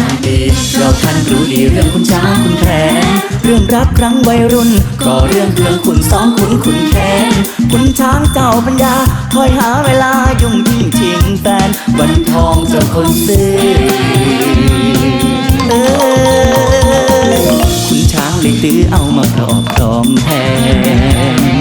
นาเดชเราท่านรู้ดีเรื่องคุณช้างคุณแผนเรื่องรักครั้งวัยรุ่น ก็เรื่องเรื่องคุณสองคุณคุณแค้นคุณช้างเจ้าปัญญาคอยหาเวลายุ่งยิ่งทิ้งแฟนวันทองจะคนซื้อเออคุณช้างเลยตื้อเอามาครอบครองแทน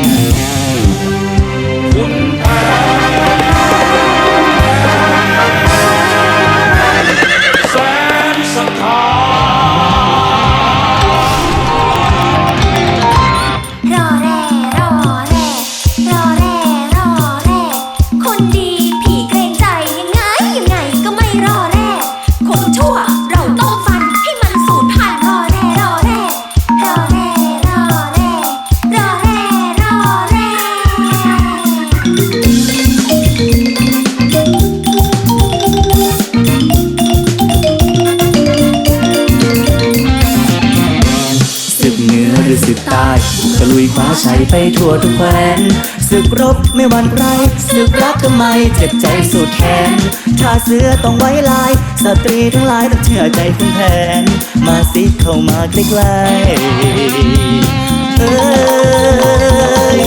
ลุยคว้าชัยไปทั่วทุกแคว้นศึกรบไม่หวั่นไรศึกรักทำไมเจ็บใจสุดแขนถ้าเสือต้องไว้ลาย สตรีทั้งหลายต้องเชื่อใจคุณแผน มาสิเข้ามาใกล้ๆเอ้ย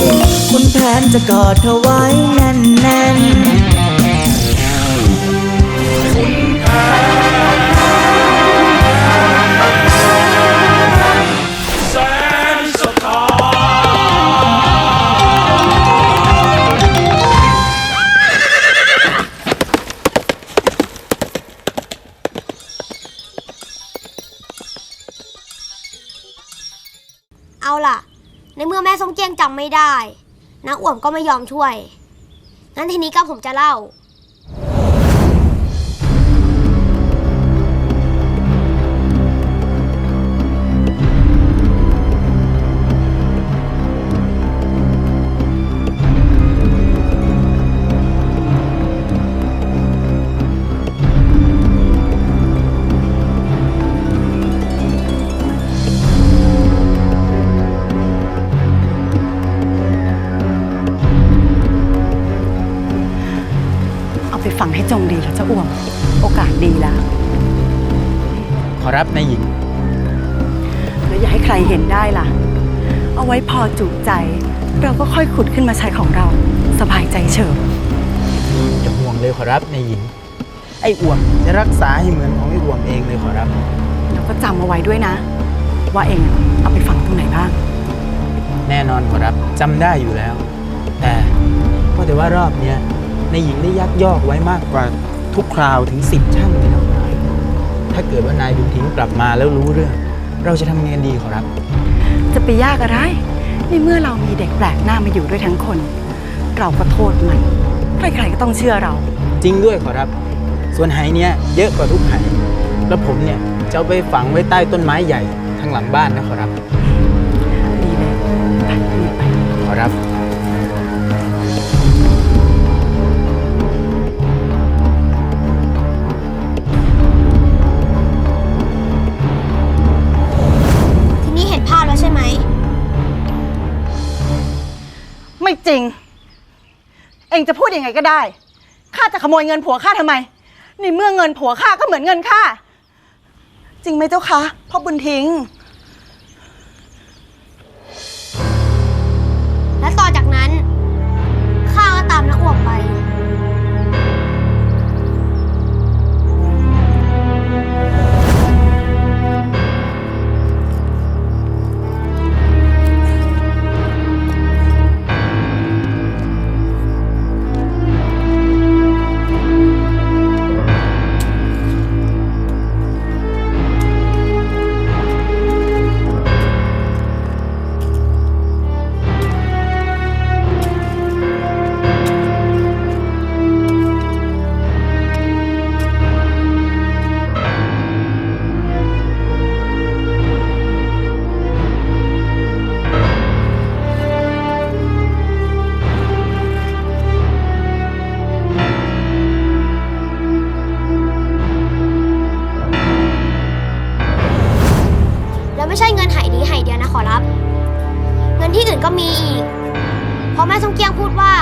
คุณแผนจะกอดเธอไว้ ในเมื่อแม่ส้มเกี้ยงจำไม่ได้นักอ่วมก็ไม่ยอมช่วย งั้นทีนี้ก็ผมจะเล่า เอาไปฝังให้จงดีแล้วเจ้าอ้วมโอกาสดีแล้วขอรับนายหญิง แล้วอย่าให้ใครเห็นได้ล่ะ เอาไว้พอจุใจ เราก็ค่อยขุดขึ้นมาใช้ของเรา สบายใจเฉิบอย่าห่วงเลยขอรับนายหญิง ไอ้อ่วมจะรักษาให้เหมือนของไอ้อ่วมเองเลยขอรับ แล้วก็จำเอาไว้ด้วยนะ ว่าเองเอาไปฝังตรงไหนบ้าง แน่นอนขอรับจำได้อยู่แล้ว แต่ว่าแต่ว่ารอบเนี้ย นายหญิงได้ยักยอกไว้มากกว่าทุกคราวถึงสิบช่างเลยนะถ้าเกิดว่านายบุญทิ้งกลับมาแล้วรู้เรื่อง เราจะทำไงกันดีขอรับ จะไปยากอะไรในเมื่อเรามีเด็กแปลกหน้ามาอยู่ด้วยทั้งคน เราก็โทษมันใครๆก็ต้องเชื่อเรา จริงด้วยขอรับ ส่วนไหเนี้ยเยอะกว่าทุกไหแล้วผมเนี่ยจะเอาไปฝังไว้ใต้ต้นไม้ใหญ่ทางหลังบ้านนะขอรับดีเลยไปรีบไปขอรับ จริง เองจะพูดยังไงก็ได้ ข้าจะขโมยเงินผัวข้าทำไม ในเมื่อเงินผัวข้าก็เหมือนเงินข้า จริงไหมเจ้าคะพ่อบุญทิ้ง และต่อจากนั้น เงินไหนี้ไหเดียวนะขอรับ เงินที่อื่นก็มีอีก เพราะแม่ส้มเกียงพูดว่า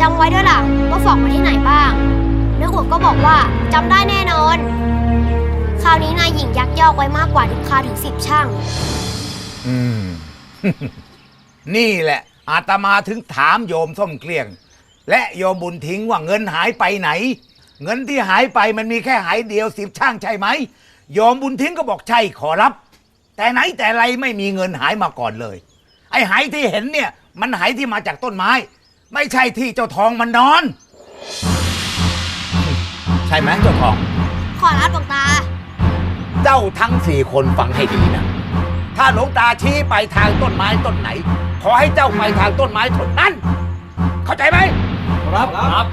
จำไว้ด้วยล่ะว่าฝังไว้ที่ไหนบ้างนักอ่วมก็บอกว่าจำได้แน่นอน คราวนี้นายหญิงยักยอกไว้มากกว่าถึงคาถึงสิบช่างอืม นี่แหละ อาตมาถึงถามโยมส้มเกลี้ยง และโยมบุญทิ้งว่าเงินหายไปไหน เงินที่หายไปมันมีแค่หายเดียวสิบช่างใช่ไหมโยมบุญทิ้งก็บอกใช่ขอรับ แต่ไหนแต่ไรไม่มีเงินหายมาก่อนเลย ไอ้หายที่เห็นเนี่ย มันหายที่มาจากต้นไม้ ไม่ใช่ที่เจ้าทองมันนอน ใช่ไหมเจ้าทอง ขอรับหลวงตา เจ้าทั้งสี่คนฟังให้ดีนะ ถ้าหลวงตาชี้ไปทางต้นไม้ต้นไหน ขอให้เจ้าไปทางต้นไม้ต้นนั้น เข้าใจไหม ครับ ครับ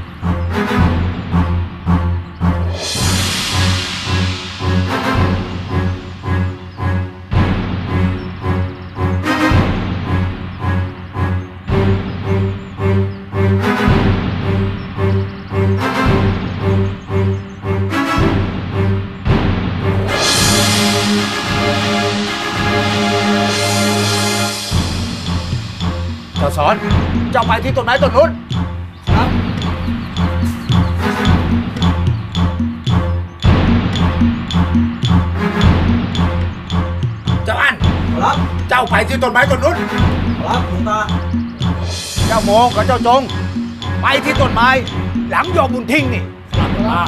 สอนเจ้าไปที่ต้นไม้ต้นนู้นครับเจ้าอันครับเจ้าไปที่ต้นไม้ต้นนู้นครับหลวงตาเจ้าโมกับเจ้าจง ไปที่ต้นไม้ หลังโยมบุญทิ้งนี่ครับหลวงตา